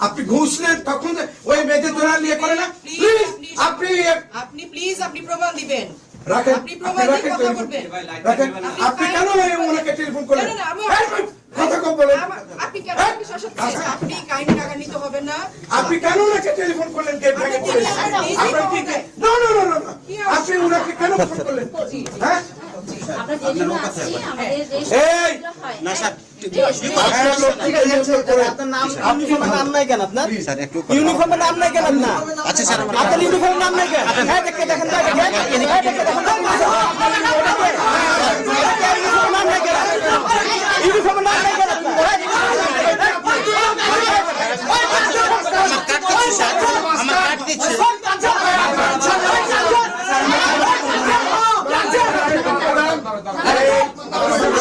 আপনি ঘুষ নেন তখন ওই মেয়েদের তোরা নিয়ে করে না? প্লিজ আপনি আপনি প্লিজ আপনি প্রমাণ দিবেন। আপনি আপনি প্রমাণ দিয়ে কথা বলবেন। আপনি কেন ওনাকে টেলিফোন করলেন? না, না, কথা কম বলেন। আপনি কেন হ্যাঁ? আপনি রাগান্বিত হবেন না? আপনি কেন ওনাকে টেলিফোন করলেন? গেট ভেঙে আপনি করে কি- আপনি আপনার কি নিজেই না না না না না। কি আপনি ওনাকে কেন ফোন করলেন? হ্যাঁ? হয় হ্যাঁ, ইউনিফর্মের নাম নাই কেন আপনার স্যার ইউনিফর্মের নাম নাই কেন আপনার আচ্ছা স্যার আপনার ইউনিফর্মের নাম নাই কেন হ্যাঁ দেখেন দেখেন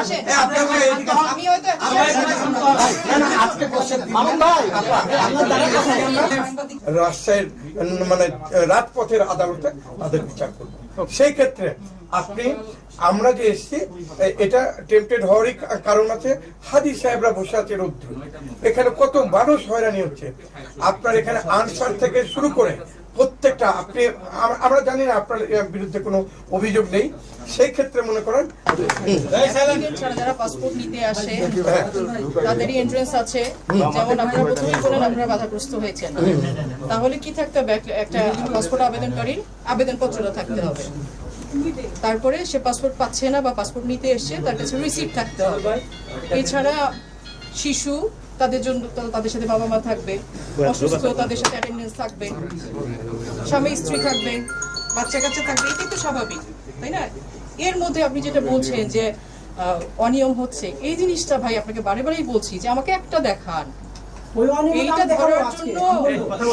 আসেন। আমি হয়তো রাজশাহীর মানে রাজপথের আদালতে তাদের বিচার করব। সেই ক্ষেত্রে আপনি, আমরা যে এসছি এটা টেম্পটেড হওয়ারই কারণ আছে হাদি সাহেবরা বসে আছে রৌদ্র এখানে কত মানুষ হয়রানি হচ্ছে। আপনার এখানে আনসার থেকে শুরু করে প্রত্যেকটা আপনি আমরা জানি না আপনার বিরুদ্ধে কোনো অভিযোগ নেই। সেই ক্ষেত্রে মনে করেন যারা পাসপোর্ট নিতে আসে তাদেরই এন্ট্রেন্স আছে। যেমন আপনারা প্রথমেই বলেন আপনারা বাধাগ্রস্ত হয়েছেন। তাহলে কি থাকতে হবে? একটা- একটা পাসপোর্ট আবেদনকারীর আবেদনপত্রটা থাকতে হবে। তারপরে সে পাসপোর্ট পাচ্ছে না বা পাসপোর্ট নিতে এসছে তার কাছে রিসিপ্ট থাকতে হবে। এছাড়া শিশু তাদের জন্য তাদের সাথে বাবা মা থাকবে অসুস্থ তাদের সাথে অ্যাটেন্ডেন্স থাকবে স্বামী স্ত্রী থাকবে বাচ্চা কাচ্চা থাকবে এটাই তো স্বাভাবিক তাই না? এর মধ্যে আপনি যেটা বলছেন যে অনিয়ম হচ্ছে এই জিনিসটা ভাই আপনাকে বারে বারেই বলছি যে আমাকে একটা দেখান। এইটা ধরার জন্য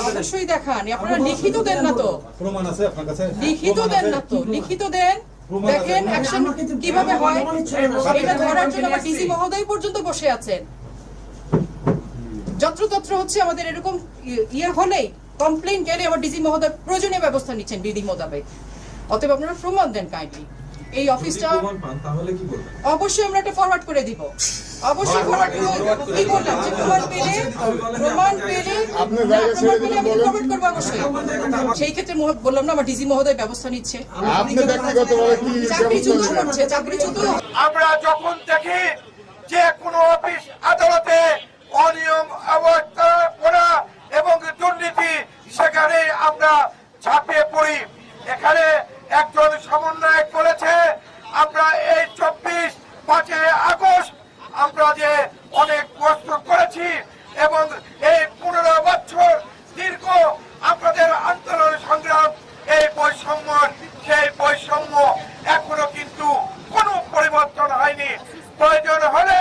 অবশ্যই দেখান আপনারা লিখিত দেন না তো। প্রমাণ আছে আপনার কাছে লিখিত দেন না তো লিখিত দেন দেখেন অ্যাকশন কীভাবে হয়। এটা ধরার জন্য ডিসি মহোদয় পর্যন্ত বসে আছেন। যত্রতত্র হচ্ছে আমাদের এরকম ইয়ে হলেই কমপ্লেন গেলে আমার ডিসি মহোদয় প্রয়োজনীয় ব্যবস্থা নিচ্ছেন বিধি মোতাবেক। অতএব আপনারা প্রমাণ দেন কাইন্ডলি এই অফিসটা অবশ্যই আমরা একটা ফরওয়ার্ড করে দিব। অবশ্যই ফরওয়ার্ড কি বললাম? যে প্রমাণ পেলে প্রমাণ পেলে না, প্রমাণ পেলে আমি ফরওয়ার্ড করব অবশ্যই। সেই ক্ষেত্রে বললাম না আমার ডিজি মহোদয় ব্যবস্থা নিচ্ছে। আপনি ব্যক্তিগতভাবে কি চাকরিচ্যুত করছে চাকরিচ্যুত আমরা যখন দেখি যে কোনো অফিস আদালতে অনিয়ম অবস্থা করা এবং দুর্নীতি সেখানে আমরা ঝাঁপিয়ে পড়ি। এখানে একজন সমন্বয়ক বলেছে, আমরা এই চব্বিশ পাঁচই আগস্ট আমরা যে অনেক কষ্ট করেছি এবং এই পনেরো বছর দীর্ঘ আমাদের আন্দোলন সংগ্রাম, এই বৈষম্য, সেই বৈষম্য এখনও কিন্তু কোনো পরিবর্তন হয়নি। প্রয়োজন হলে